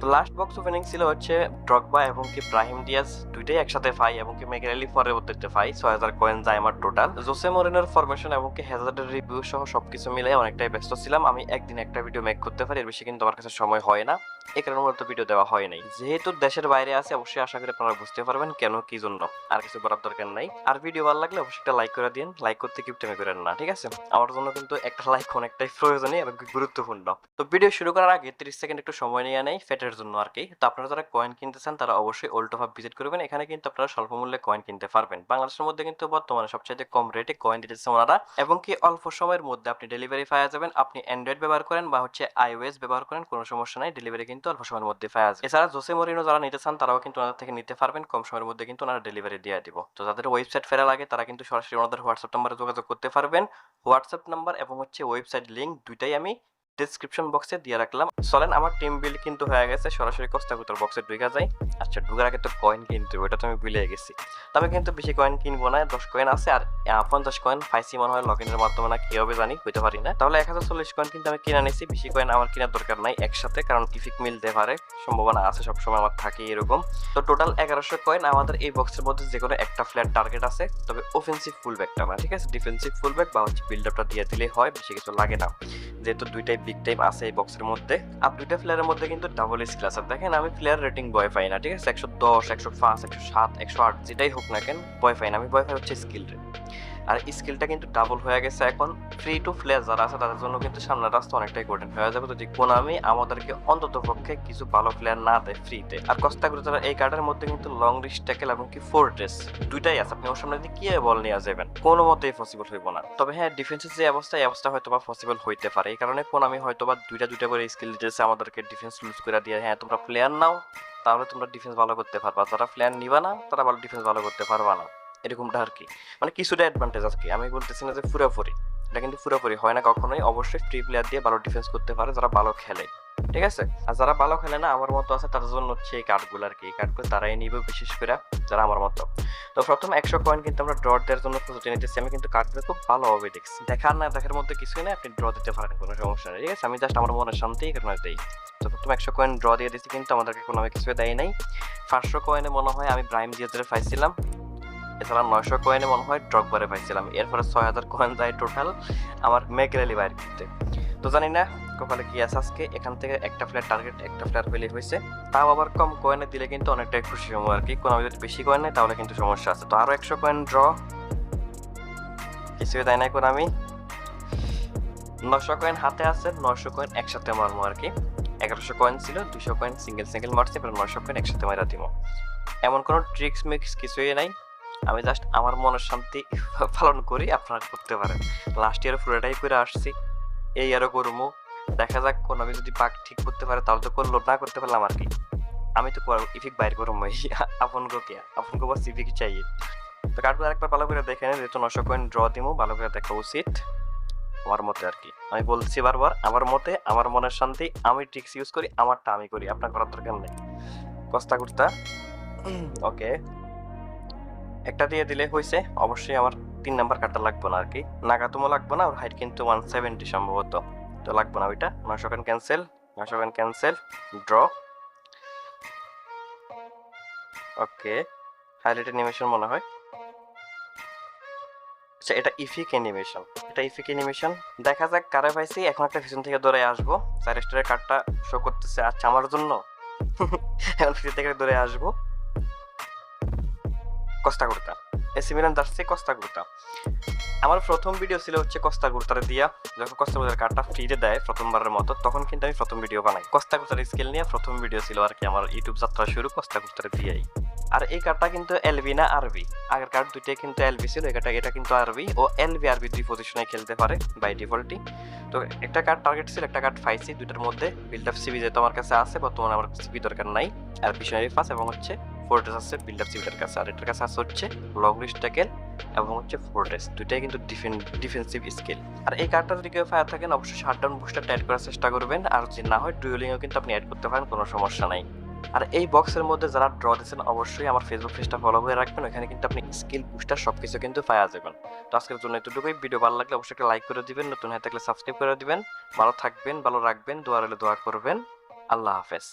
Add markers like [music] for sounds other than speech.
তো last box opening ছিল হচ্ছে ড্রগবা এবং কি ব্রাহিম ডিয়াস দুইটাই একসাথে ফাই এবং কি মেগারেলি পরবর্তীতে ফাই ছয় হাজার কয়েন যায় আমার টোটাল জোসে মরিনের ফরমেশন এবং কি হ্যাজার্ডের রিভিউ সহ সবকিছু মিলে অনেকটাই ব্যস্ত ছিলাম। আমি একদিন একটা ভিডিও মেক করতে পারি, এর বেশি কিন্তু আমার কাছে সময় হয় না। কারণে মূলত ভিডিও দেওয়া হয় নাই। যেহেতু দেশের বাইরে আছে, অবশ্যই আশা করি আপনারা বুঝতে পারবেন কেন, কি জন্য। আর কিছু বলার দরকার নাই। আর ভিডিও ভালো লাগলে অবশ্যই একটা লাইক করে দিন। লাইক করতে কিপটেমি করেন না, ঠিক আছে? আমার জন্য কিন্তু একটা লাইক অনেকটাই প্রয়োজনীয় এবং গুরুত্বপূর্ণ। তো ভিডিও শুরু করার আগে সেকেন্ড একটু সময় নিয়ে নেই ফেটের জন্য আর কি। তো আপনারা যারা কয়েন কিনতে চান, তারা অবশ্যই ওল্ড অফ ভিজিট করবেন। এখানে কিন্তু আপনারা স্বল্প মূল্যে কয়েন কিনতে পারবেন। বাংলাদেশের মধ্যে কিন্তু বর্তমানে সবচেয়ে কম রেটে কয়েন দিতেছে ওনারা। এবং কি অল্প সময়ের মধ্যে আপনি ডেলিভারি পাওয়া যাবেন। আপনি অ্যান্ড্রয়েড ব্যবহার করেন বা হচ্ছে আইওএস ব্যবহার করেন, কোনো সমস্যা নাই। ডেলিভারি কিন্তু অল্প সময়ের মধ্যে পাওয়া এছাড়া জোসে মরিনো যারা নিতে চান, তারাও কিন্তু ওনাদের থেকে নিতে পারবেন। কম সময়ের মধ্যে কিন্তু ওনারা ডেলিভারি দিয়ে দিব। তো যাদের ওয়েবসাইট ফেরা লাগে, তারা কিন্তু সরাসরি ওনাদের হোয়াটসঅ্যাপ নাম্বারে যোগাযোগ করতে পারবেন। হোয়াটসঅ্যাপ নাম্বার এবং হচ্ছে ওয়েবসাইট লিঙ্ক দুইটাই আমি ডিসক্রিপশন বক্সে দিয়ে রাখলাম। চলেন, আমার টিম বিল কিন্তু হয়ে গেছে। সরাসরি কস্তাকুতর বক্সে ঢুকে যায় আচ্ছা ঢুকার আগে তো কয়েন কিনতে ওটা তো আমি ভুলে গেছি। তবে কিন্তু বেশি কয়েন কিনবো না, দশ কয়েন আছে। আর পঞ্চাশ কয়েন পাইছি মনে হয় লগ ইনের মাধ্যমে না, কি হবে জানি হইতে পারি না। তাহলে এক হাজার চল্লিশ কয়েন কিন্তু আমি কিনে নিয়েছি। বেশি কয়েন আমার কেনার দরকার নাই একসাথে, কারণ ইফিক মিলতে পারে সম্ভাবনা আছে, সবসময় আমার থাকে এরকম। তো টোটাল এগারোশো কয়েন আমাদের এই বক্সের মধ্যে যে কোনো একটা ফ্ল্যাট টার্গেট আছে। তবে অফেন্সিভ ফুল ব্যাকটা না, ঠিক আছে? ডিফেন্সিভ ফুল ব্যাক বা হচ্ছে বিল্ড আপটা দিয়ে দিলেই হয়, বেশি কিছু লাগে না। যেহেতু দুইটাই বিগ টাইম আছে এই বক্সের মধ্যে। আর দুইটা প্লেয়ারের মধ্যে কিন্তু ডাবল এস ক্লাস আর দেখেন, আমি প্লেয়ার রেটিং বয় পাই না, ঠিক আছে? একশো দশ, একশো পাঁচ, একশো সাত, একশো আট, যেটাই হোক না কেন বয় পাই না। আমি বয় পাই হচ্ছে স্কিল রেট আর স্কিলটা কিন্তু ডাবল হয়ে গেছে এখন ফ্রি টু প্লেয়ার যারা আছে, তাদের জন্য কিন্তু সামনের রাস্তা অনেকটাই কঠিন। হয়ে যাবে যদি কোনামি আমাদেরকে অন্তত পক্ষে কিছু ভালো প্লেয়ার না দেয় ফ্রিতে আর কস্তা তারা এই কার্ডের মধ্যে কিন্তু লং রিস্ট ট্যাকেল এবং কি ফোর ড্রেস দুইটাই আছে। আপনি ওর সামনে দিয়ে কি বল নিয়ে যাবেন, কোনো মতেই পসিবল হইব না। তবে হ্যাঁ ডিফেন্সের যে অবস্থা, এই অবস্থা হয়তো বা পসিবল হইতে পারে। এই কারণে কোন আমি হয়তো বা দুইটা দুইটা করে স্কিল দিতেছে আমাদেরকে ডিফেন্স লুজ করে দিয়ে হ্যাঁ তোমরা প্লেয়ার নাও, তাহলে তোমরা ডিফেন্স ভালো করতে পারবা। যারা প্ল্যান নিবা না, তারা ভালো ডিফেন্স ভালো করতে পারবা না। এরকমটা আর কি। মানে কিছুটা অ্যাডভান্টেজ আছে কি? আমি বলতেছি না যে পুরোপুরি। এটা কিন্তু পুরোপুরি হয় না কখনোই। অবশ্যই ফ্রি প্লেয়ার দিয়ে ভালো ডিফেন্স করতে পারে, যারা ভালো খেলে। ঠিক আছে? আর যারা ভালো খেলে না, আমার মতো আছে, তাদের জন্য হচ্ছে এই কার্ডগুলো আর কি। এই কার্ডগুলো তারাই নিবে বিশেষ করে যারা আমার মতো। তো প্রথম একশো কয়েন কিন্তু আমরা ড্র দেওয়ার জন্য প্রস্তুতি নিতেছি। আমি কিন্তু কার্ডগুলো খুব ভালোভাবে দেখছি। দেখার না, দেখার মধ্যে কিছুই না আপনি ড্র দিতে পারেন, কোনো সমস্যা নেই। ঠিক আছে? আমি জাস্ট আমার মনের শান্তি কারণে দেই। তো প্রথম একশো কয়েন ড্র দিয়ে দিচ্ছি কিন্তু আমাদেরকে কোনো কিছু দেয় নাই। পাঁচশো কয়েনে মনে হয় আমি ব্রাইম জিয়াদের পাইছিলাম। এছাড়া নয়শো কয়েনে মনে হয় ড্রগ বারে পাইছিলাম। এরপরে ছয় হাজার কয়েন যায় টোটাল আমার মেকরেলি বাইর করতে। তো জানি না কপালে কি আছে আজকে। এখান থেকে একটা ফ্ল্যাট টার্গেট একটা ফ্ল্যাট পেলে হয়েছে। তাও আবার কম কয়েনে দিলে কিন্তু অনেকটাই খুশি হব আর কি। কোনো যদি বেশি কয়েন নেই তাহলে কিন্তু সমস্যা আছে। তো আরও একশো কয়েন ড্র কিছুই দেয় নাই কোন আমি। নশো কয়েন হাতে আছে নশো কয়েন একসাথে মারবো আর কি। এগারোশো কয়েন ছিল দুশো কয়েন সিঙ্গেল সিঙ্গেল মারছে, এবার নশো কয়েন একসাথে মারা দিব। এমন কোনো ট্রিক্স মিক্স কিছুই নাই। আমি জাস্ট আমার মনের শান্তি [laughs] পালন করি আপনারা করতে পারেন। লাস্ট ইয়ার পুরোটাই করে আসছি। এই ইয়ারও করব। দেখা যাক কোন আমি যদি পাক ঠিক করতে পারে তাহলে তো করল না করতে পারলাম আর কি। আমি তো ইফিক বাইর করব। [laughs] আপন কে? আপন গো বাস ইফিক চাই। তো কার্ডগুলো আরেকবার ভালো করে দেখে নেন যেহেতু নশো কয়েন ড্র দিমু ভালো করে দেখা উচিত আমার মতে আর কি। আমি বলছি বারবার আমার মতে আমার মনের শান্তি আমি ট্রিক্স ইউজ করি আমারটা আমি করি। আপনার করার দরকার নেই। কস্তা কুর্তা? ওকে একটা দিয়ে দিলে হয়েছে অবশ্যই আমার তিন নাম্বার কার্ডটা লাগবে না আর কি নাগাতুমো লাগবে না, ওর হাইট কিন্তু ওয়ান সেভেন্টি সম্ভবত। তো লাগবে না ওইটা। নশো কান ক্যান্সেল নশো কান cancel draw okay highlight animation মনে হয়। আচ্ছা এটা ইফিক অ্যানিমেশন এটা ইফিক অ্যানিমেশন দেখা যাক কারে পাইছি, এখন একটা পিছন থেকে দৌড়ে আসব। চার স্টারের কার্ডটা শো করতেছে আচ্ছা আমার জন্য? [laughs] এখন পিছন থেকে দৌড়ে আসব। Costacurta AC Milan jersey Costacurta আমার প্রথম ভিডিও ছিল হচ্ছে কস্তা কুর্তার দিয়া যখন কস্তা কুর্তার কার্ডটা ফ্রিতে দেয় প্রথমবারের মতো, তখন কিন্তু আমি প্রথম ভিডিও বানাই। কস্তা কুর্তার স্কেল নিয়ে প্রথম ভিডিও ছিল আর কি আমার ইউটিউব যাত্রা শুরু কস্তা কুর্তার দিয়েই। আর এই কার্ডটা কিন্তু এলবি না আরবি আগের কার্ড দুইটাই কিন্তু এলবি ছিল, এটা এটা কিন্তু আরবি ও এলবি আরবি দুই পজিশনে খেলতে পারে বাই ডিফল্টই তো একটা কার্ড টার্গেট ছিল, একটা কার্ড ফাইসি দুইটার মধ্যে বিল্ড আপ সিবি যেহেতু আমার কাছে আছে, বর্তমানে আমার সিবি দরকার নাই। আর মিশনারি পাস এবং হচ্ছে ফোর্টেস আছে বিল্ড আপ সিবিটার কাছে। আর এটার কাছে আছে হচ্ছে লং রিস্ট ট্যাকেল এবং হচ্ছে ফোর্টেস দুইটাই কিন্তু ডিফেন ডিফেন্সিভ স্কিল আর এই কার্ডটা যদি কেউ ফায়ার থাকেন, অবশ্যই শাটডাউন বুস্টার অ্যাড করার চেষ্টা করবেন। আর যদি না হয় ডুয়েলিংও কিন্তু আপনি অ্যাড করতে পারেন, কোনো সমস্যা নাই। আর এই বক্সের মধ্যে যারা ড্র দিয়েছেন, অবশ্যই আমার ফেসবুক পেজটা ফলো করে রাখবেন। ওখানে কিন্তু আপনি স্কিল বুস্টার সবকিছু কিন্তু পাওয়া যাবেন তো আজকের জন্য এতটুকুই। ভিডিও ভালো লাগলে অবশ্যই একটা লাইক করে দিবেন, নতুন হয়ে থাকলে সাবস্ক্রাইব করে দিবেন। ভালো থাকবেন, ভালো রাখবেন, দোয়া রইলে দোয়া করবেন। আল্লাহ হাফেজ।